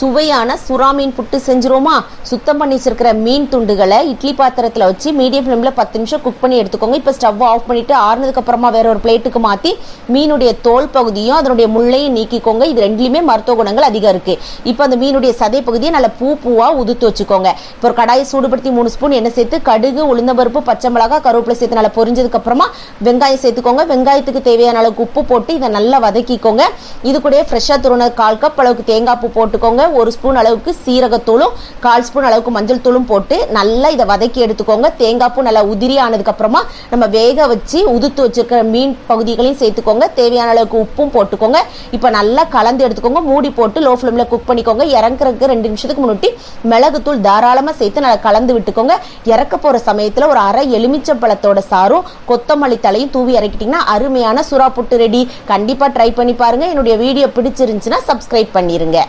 சுவையான சுறா மீன் புட்டு செஞ்சிருவோமா? சுத்தம் பண்ணி வச்சிருக்கிற மீன் துண்டுகளை இட்லி பாத்திரத்தில் வச்சு மீடியம் ஃப்ளேமில் பத்து நிமிஷம் குக் பண்ணி எடுத்துக்கோங்க. இப்போ ஸ்டவ் ஆஃப் பண்ணிவிட்டு ஆறுனதுக்கு அப்புறமா வேற ஒரு பிளேட்டுக்கு மாற்றி மீனுடைய தோல் பகுதியும் அதனுடைய முள்ளையும் நீக்கிக்கோங்க. இது ரெண்டுலையுமே மருத்துவ குணங்கள் அதிகம் இருக்கு. இப்போ அந்த மீனுடைய சதை பகுதியை நல்லா பூ பூவாக உதுத்து வச்சுக்கோங்க. இப்போ ஒரு கடாயை சூடுபடுத்தி மூணு ஸ்பூன் எண்ணெய் சேர்த்து கடுகு உளுந்தம்பருப்பு பச்சை மிளகாய் கருவேப்பிலை சேர்த்து நல்லா பொரிஞ்சதுக்கப்புறமா வெங்காயம் சேர்த்துக்கோங்க. வெங்காயத்துக்கு தேவையான அளவுக்கு உப்பு போட்டு இதை நல்லா வதக்கிக்கோங்க. இது கூட ஃப்ரெஷ்ஷாக துருண கால் கப் அளவுக்கு தேங்காய் பூ போட்டுக்கோங்க. ஒரு ஸ்பூன் அளவுக்கு சீரகத்தூளும் கால் ஸ்பூன் அளவுக்கு மஞ்சள் தூளும் போட்டு நல்லா இதை வதக்கி எடுத்துக்கோங்க. தேங்காய் பூ நல்லா உதிரி ஆனதுக்கு அப்புறமா நம்ம வேக வச்சு உதுத்து வச்சிருக்கிற மீன் பகுதிகளையும் சேர்த்துக்கோங்க. தேவையான அளவுக்கு உப்பும் போட்டுக்கோங்க. இப்போ நல்லா கலந்து எடுத்துக்கோங்க. மூடி போட்டு லோ ஃப்ளேமில் குக் பண்ணிக்கோங்க. இறங்குறதுக்கு ரெண்டு நிமிஷத்துக்கு முன்னாடி மிளகுத்தூள் தாராளமாக சேர்த்து நல்லா கலந்து விட்டுக்கோங்க. இறக்க போகிற சமயத்தில் ஒரு அரை எலுமிச்சம்பழத்தோட சாரும் கொத்தமல்லி தலையும் தூவி இறக்கிட்டிங்கன்னா அருமையான சுறா புட்டு ரெடி கண்டிப்பாக ட்ரை பண்ணி பாருங்கள் என்னுடைய வீடியோ பிடிச்சிருந்துச்சுன்னா சப்ஸ்கிரைப் பண்ணிடுங்க